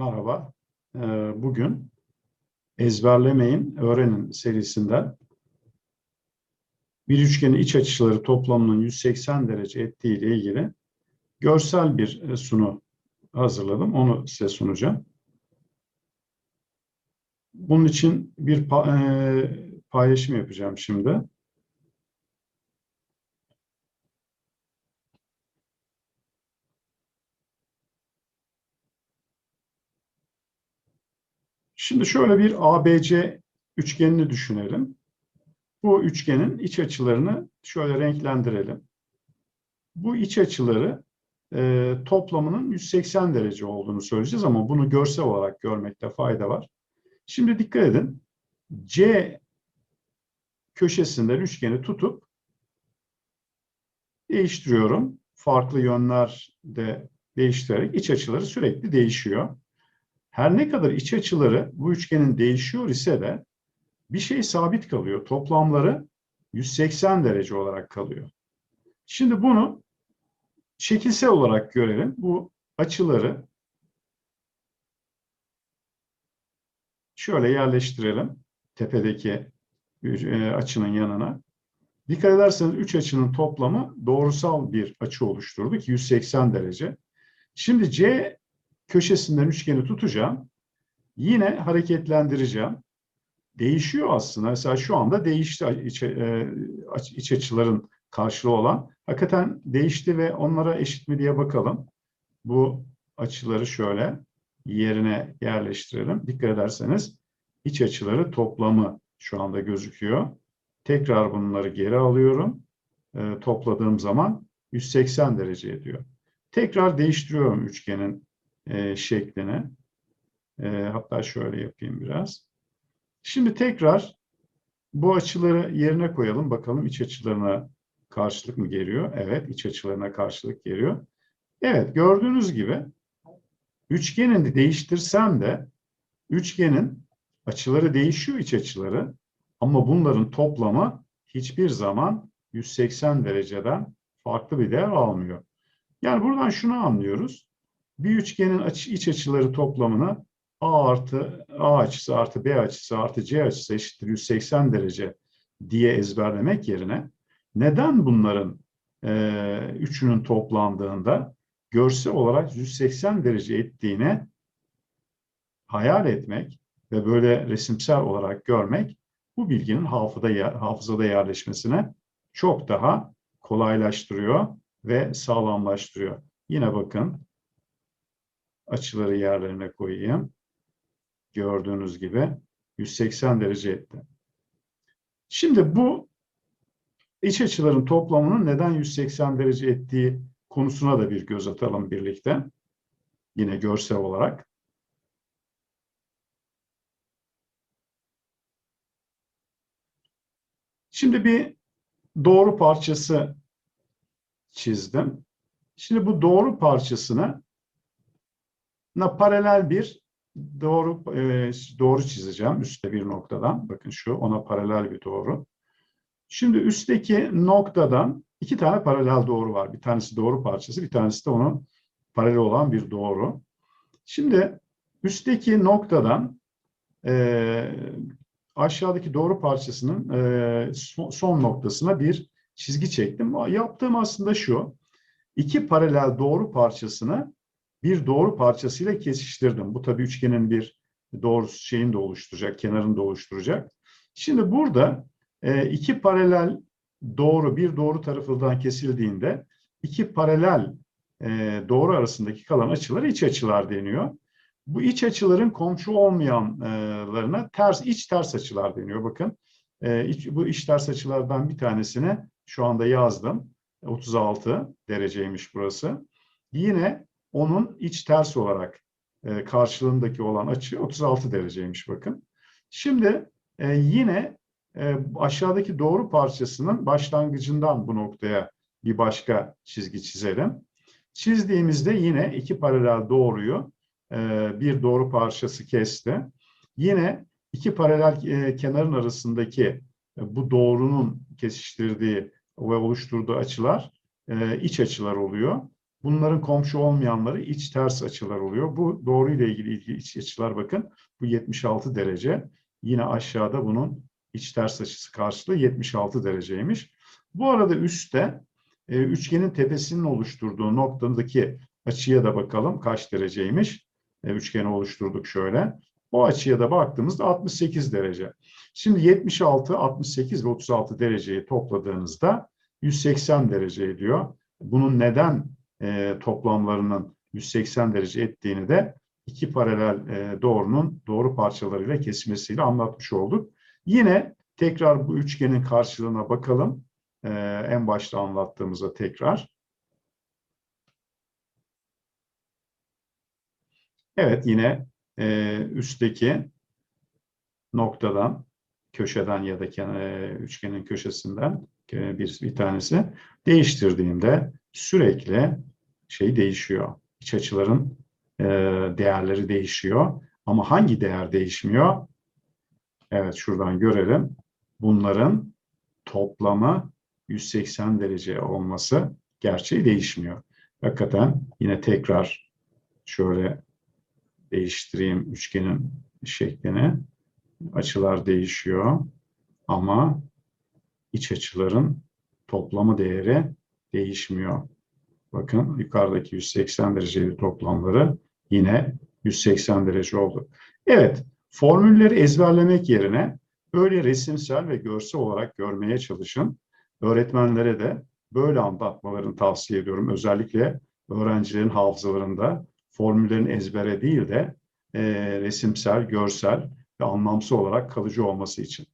merhaba. Ee, Bugün ezberlemeyin, öğrenin serisinden bir üçgenin iç açıları toplamının 180 derece ettiği ile ilgili görsel bir e, sunu hazırladım. Onu size sunacağım. Bunun için bir e, paylaşım yapacağım şimdi. Şimdi şöyle bir ABC üçgenini düşünelim. Bu üçgenin iç açılarını şöyle renklendirelim. Bu iç açıları e, toplamının 180 derece olduğunu söyleyeceğiz ama bunu görsel olarak görmekte fayda var. Şimdi dikkat edin. C köşesinden üçgeni tutup değiştiriyorum. Farklı yönlerde değiştirerek iç açıları sürekli değişiyor. Her ne kadar iç açıları bu üçgenin değişiyor ise de bir şey sabit kalıyor. Toplamları 180 derece olarak kalıyor. Şimdi bunu şekilsel olarak görelim. Bu açıları şöyle yerleştirelim. Tepedeki e, açının yanına. Dikkat ederseniz üç açının toplamı doğrusal bir açı oluşturdu ki 180 derece. Şimdi C köşesinden üçgeni tutacağım. Yine hareketlendireceğim. Değişiyor aslında. Mesela şu anda değişti iç, e, iç açıların karşılığı olan. Hakikaten değişti ve onlara eşit mi diye bakalım. Bu açıları şöyle yerine yerleştirelim. Dikkat ederseniz iç açıları toplamı şu anda gözüküyor. Tekrar bunları geri alıyorum. E, topladığım zaman 180 derece ediyor. Tekrar değiştiriyorum üçgenin e, şeklini. E, hatta şöyle yapayım biraz. Şimdi tekrar bu açıları yerine koyalım. Bakalım iç açılarına karşılık mı geliyor? Evet, iç açılarına karşılık geliyor. Evet, gördüğünüz gibi üçgenini değiştirsem de üçgenin açıları değişiyor iç açıları ama bunların toplamı hiçbir zaman 180 dereceden farklı bir değer almıyor. Yani buradan şunu anlıyoruz. Bir üçgenin iç açıları toplamını A artı A açısı artı B açısı artı C açısı eşittir 180 derece diye ezberlemek yerine neden bunların e, üçünün toplandığında görsel olarak 180 derece ettiğini hayal etmek ve böyle resimsel olarak görmek bu bilginin hafızada, hafızada yerleşmesine çok daha kolaylaştırıyor ve sağlamlaştırıyor. Yine bakın açıları yerlerine koyayım. Gördüğünüz gibi 180 derece etti. Şimdi bu iç açıların toplamının neden 180 derece ettiği konusuna da bir göz atalım birlikte. Yine görsel olarak. Şimdi bir doğru parçası çizdim. Şimdi bu doğru parçasına paralel bir doğru e, doğru çizeceğim üstte bir noktadan. Bakın şu ona paralel bir doğru. Şimdi üstteki noktadan iki tane paralel doğru var. Bir tanesi doğru parçası, bir tanesi de onun paralel olan bir doğru. Şimdi üstteki noktadan e, aşağıdaki doğru parçasının e, son noktasına bir çizgi çektim. Yaptığım aslında şu. İki paralel doğru parçasını bir doğru parçasıyla kesiştirdim. Bu tabii üçgenin bir doğru şeyini de oluşturacak, kenarını da oluşturacak. Şimdi burada e, iki paralel doğru bir doğru tarafından kesildiğinde iki paralel e, doğru arasındaki kalan açılar iç açılar deniyor. Bu iç açıların komşu olmayanlarına ters iç ters açılar deniyor. Bakın e, bu iç ters açılardan bir tanesini şu anda yazdım. 36 dereceymiş burası. Yine onun iç ters olarak e, karşılığındaki olan açı 36 dereceymiş bakın. Şimdi e, yine e, aşağıdaki doğru parçasının başlangıcından bu noktaya bir başka çizgi çizelim. Çizdiğimizde yine iki paralel doğruyu e, bir doğru parçası kesti. Yine iki paralel e, kenarın arasındaki e, bu doğrunun kesiştirdiği ve oluşturduğu açılar e, iç açılar oluyor. Bunların komşu olmayanları iç ters açılar oluyor. Bu doğruyla ilgili ilgili iç açılar bakın. Bu 76 derece. Yine aşağıda bunun iç ters açısı karşılığı 76 dereceymiş. Bu arada üstte e, üçgenin tepesinin oluşturduğu noktadaki açıya da bakalım kaç dereceymiş. E, üçgeni oluşturduk şöyle. O açıya da baktığımızda 68 derece. Şimdi 76, 68 ve 36 dereceyi topladığınızda 180 derece ediyor. Bunun neden e, toplamlarının 180 derece ettiğini de iki paralel e, doğrunun doğru parçalarıyla kesmesiyle anlatmış olduk. Yine tekrar bu üçgenin karşılığına bakalım. E, en başta anlattığımıza tekrar. Evet yine e, üstteki noktadan, köşeden ya da e, üçgenin köşesinden e, bir, bir tanesi değiştirdiğimde sürekli şey değişiyor. İç açıların e, değerleri değişiyor. Ama hangi değer değişmiyor? Evet şuradan görelim. Bunların toplamı 180 derece olması gerçeği değişmiyor. Hakikaten yine tekrar şöyle değiştireyim üçgenin şeklini. Açılar değişiyor ama iç açıların toplamı değeri değişmiyor. Bakın yukarıdaki 180 dereceli toplamları yine 180 derece oldu. Evet, formülleri ezberlemek yerine böyle resimsel ve görsel olarak görmeye çalışın. Öğretmenlere de böyle anlatmalarını tavsiye ediyorum. Özellikle öğrencilerin hafızalarında formüllerin ezbere değil de e, resimsel, görsel ve anlamsal olarak kalıcı olması için.